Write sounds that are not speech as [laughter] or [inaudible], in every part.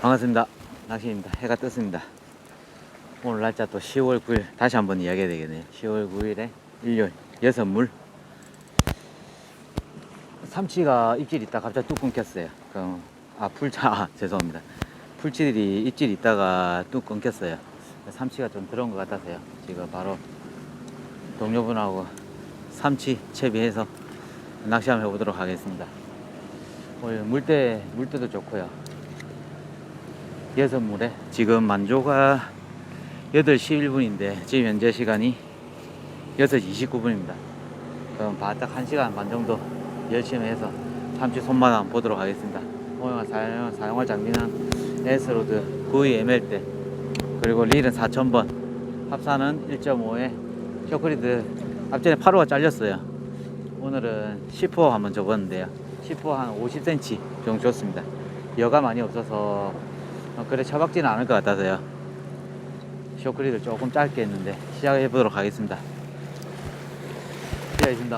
반갑습니다. 낚시입니다. 해가 떴습니다. 오늘 날짜 또 10월 9일 다시 한번 이야기해야 되겠네요. 10월 9일에 일요일 여섯 물 삼치가 입질 있다 갑자기 뚝 끊겼어요. 그럼 아 풀차 아, [laughs] 죄송합니다. 풀질이 입질 있다가 뚝 끊겼어요. 삼치가 좀 들어온 것 같아서요. 지금 바로 동료분하고 삼치 채비해서 낚시 한번 해보도록 하겠습니다. 오늘 물때 물때도 좋고요. 여섯 물에 지금 만조가 8시 1분인데 지금 현재 시간이 6시 29분입니다. 그럼 바짝 1시간 반 정도 열심히 해서 삼치 손맛 한번 보도록 하겠습니다. 오늘 사용, 사용할 장비는 S로드 9위 ML대 그리고 릴은 4000번 합산은 1.5에 쇼크리드 앞전에 8호가 잘렸어요. 오늘은 10호 한번 접었는데요. 10호 한 50cm 정도 줬습니다. 여가 많이 없어서 어, 그래 처박지는 않을 것 같아서요. 쇼크리드 조금 짧게 했는데 시작해 보도록 하겠습니다. 시작했습니다.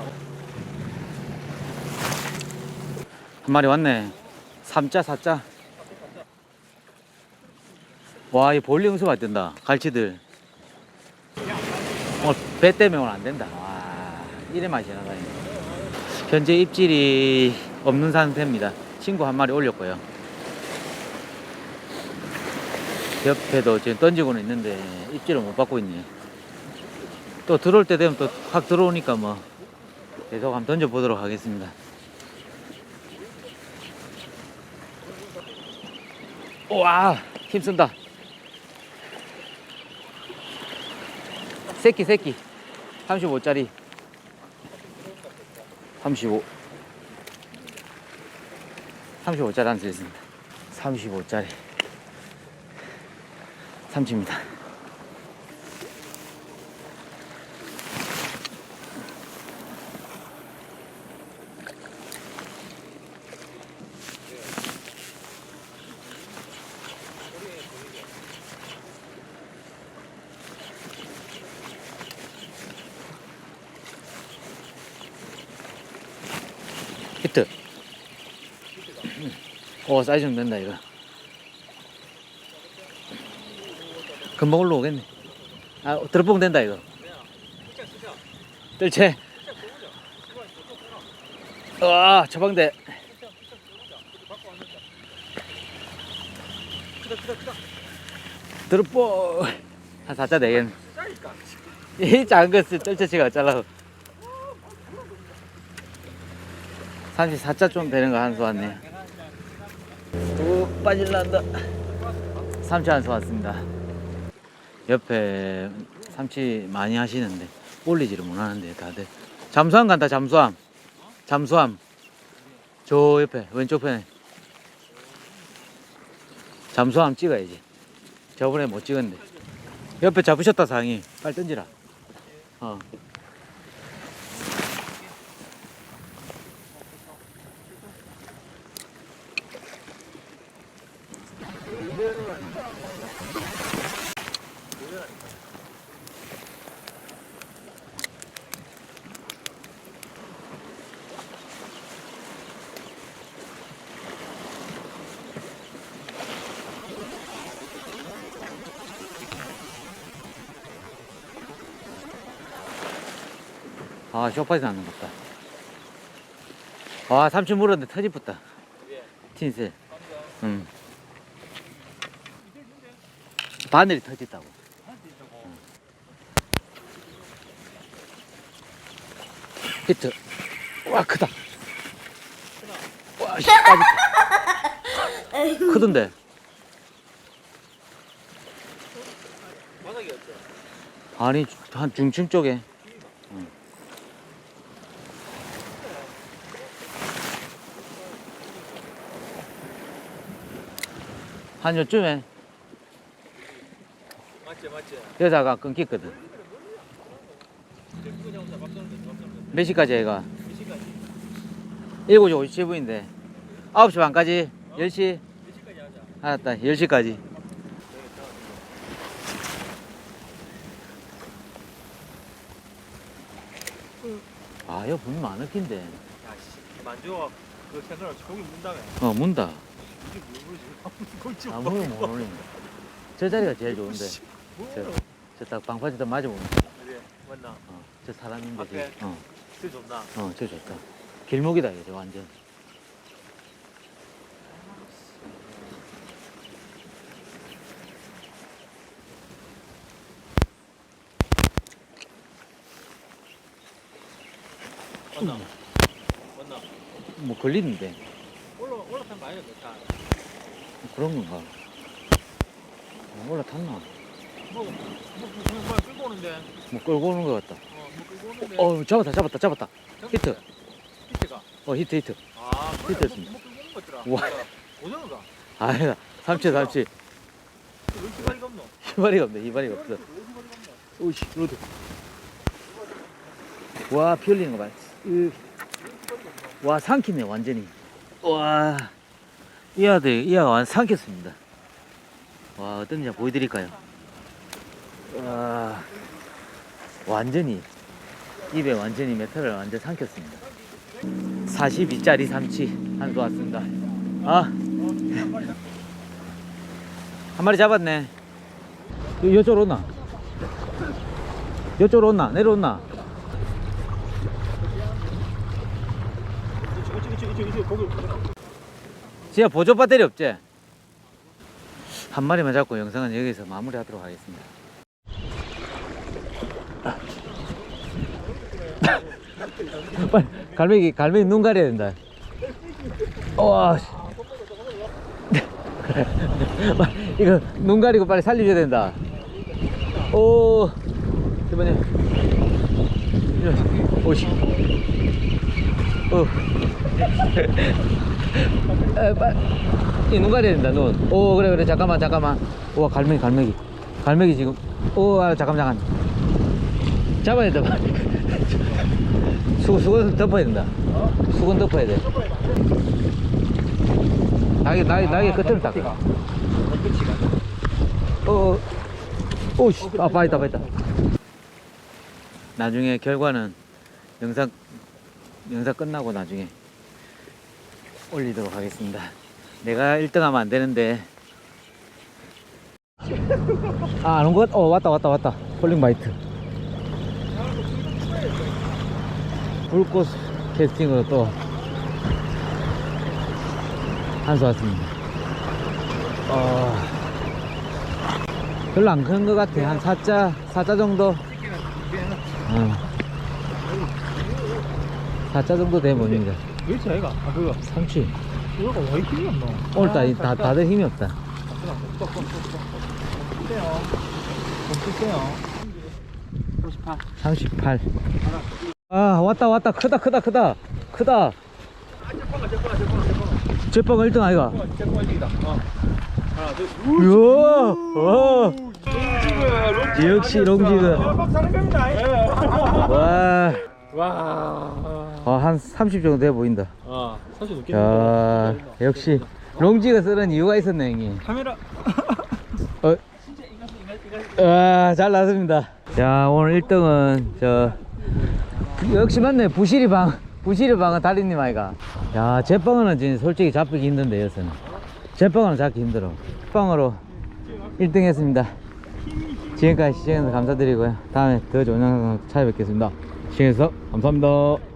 한 마리 왔네. 3자, 4자. 와, 이 볼링 수가 뜬다. 갈치들. 오늘 배 때문에 오늘 안 된다. 와, 이래 맛이 나다니. 현재 입질이 없는 상태입니다. 친구 한 마리 올렸고요. 옆에도 지금 던지고는 있는데 입질을 못 받고 있네요. 또 들어올 때 되면 또 확 들어오니까 뭐 계속 한번 던져보도록 하겠습니다. 와 힘쓴다. 새끼 새끼 35짜리 35 35짜리 한수 있습니다. 35짜리 삼치입니다. 히트. 오, 사이즈 좀 된다, 이거. 금방 올라오겠네. 아, 드롭봉 된다, 이거. 뜰채. 와, 처방대. 드롭봉. 한 4자 되겠네. 이 작은 것을 뜰채치가 어쩌라고. 34자 좀 되는 거 한 수 왔네. 오, 빠질란다. 삼치 한수 왔습니다. 옆에 삼치 많이 하시는데 올리지를 못하는데 다들. 잠수함 간다 잠수함. 잠수함. 저 옆에 왼쪽 편에. 잠수함 찍어야지. 저번에 못 찍었는데. 옆에 잡으셨다 상이 빨리 던지라. 어 아, 쇼파에서 나는 것 같다. 와, 삼촌 물었는데 터집었다. 틴셀. 응. 바늘이 터졌다고. 응. 히트. 와, 크다. 와, 씨, 빠졌다. [laughs] 크던데. 아니, 한 중층 쪽에. 한 요쯤에. 맞지 맞지. 여자가 끊겼거든. 몇 시까지 애가? 7시 57분인데. 9시 반까지? 10시? 알았다 10시까지. 아 이거 분명 안 웃긴데. 야씨 만주가 그 채널 종이 문다며 어 문다 아무도 못 올립니다. 저 자리가 제일 좋은데. 저딱 방파제도 맞아보면 그래 맞나 어, 저 사람인데 앞에? 저, 어, 진짜 좋나 어, 저 좋다. 길목이다 이제 완전. 맞나 맞나 뭐 걸리는데 올라 올라타면 많이 좋다 그런 건가? 어, 올라탔나? 뭐, 뭐, 뭐, 그냥 뭐 끌고 오는데 뭐 끌고 오는 것 같다. 어, 뭐 끌고 오는데 어, 잡았다, 잡았다, 잡았다. 히트. 히트가 어, 히트, 히트. 아 그래 히트였습니다. 뭐, 뭐 끌고 오는 거 있더라 우와. 오정가 아니다. 삼치, 삼치. 왜 시간이 없노 희발이가 없네, 희발이가 없어. 오이씨, 로드. 와, 피 흘리는 거 봐. 으. 와, 삼키네, 완전히. 와. 이 아들, 이 아가 완전 삼켰습니다. 와, 어떤지 보여드릴까요? 와. 완전히. 입에 완전히 메탈을 완전 삼켰습니다. 42짜리 삼치 한수 왔습니다. 아. 한 마리 잡았네. 요- 요쪽으로 온나? 요쪽으로 온나? 내려온나? 진짜 보조 배터리 없지? 한 마리만 잡고 영상은 여기서 마무리하도록 하겠습니다. [laughs] 빨리 갈매기 갈매기 눈 가려야 된다. 와. 씨. [laughs] 빨리, 이거 눈 가리고 빨리 살려줘야 된다. 오. 이번에. 오씨. 어. 에, [laughs] 빨리. 이눈 가려야 된다, 눈. 오, 그래, 그래. 잠깐만, 잠깐만. 우와, 갈매기, 갈매기. 갈매기 지금. 오, 아, 잠깐, 잠깐. 잡아야 된다, 빨리. [laughs] 수, 수건 덮어야 된다. 수건 덮어야 돼. 나게, 나게, 나게 끝을. 끝이가 어, 어, 오씨, 아, 빠있다, 빠있다. 나중에 결과는 영상, 영상 끝나고 나중에 올리도록 하겠습니다. 내가 1등 하면 안 되는데. 아, 안온 것? 어, 왔다, 왔다, 왔다. 폴링 바이트. 불꽃 캐스팅으로 또 한수 왔습니다. 어, 별로 안 큰 것 같아. 한 4자, 4자 정도? 어. 4자 정도 돼 보입니다. 왜 차이가 아 그거 삼치. 그거가 왜 힘이 없노 오늘 다, 다, 다들 힘이 없다. 세요 좀 세요 58 38. 아, 왔다, 왔다. 크다, 크다, 크다. 크다. 제빵가 제빵가 제빵가 제빵가 제빵 1등 아이가. 제빵가 1등이다 어 하나 둘 우와, 역시 롱지그. 와, 와 어, 한30 정도 돼 보인다. 아 사실 높게 야, 역시 롱지가 쓰는 이유가 있었네, 형님. 카메라 어, 와, 잘 나왔습니다. 야, 오늘 1등은 저 역시 맞네. 부시리 방. 부시리 방은 달인님 아이가. 야, 제빵은 진짜 솔직히 잡기 힘든데, 여기서는. 제빵은 잡기 힘들어. 빵으로 1등 했습니다. 지금까지 시청해주셔서 감사드리고요. 다음에 더 좋은 영상 찾아뵙겠습니다. 시청해주셔서 감사합니다.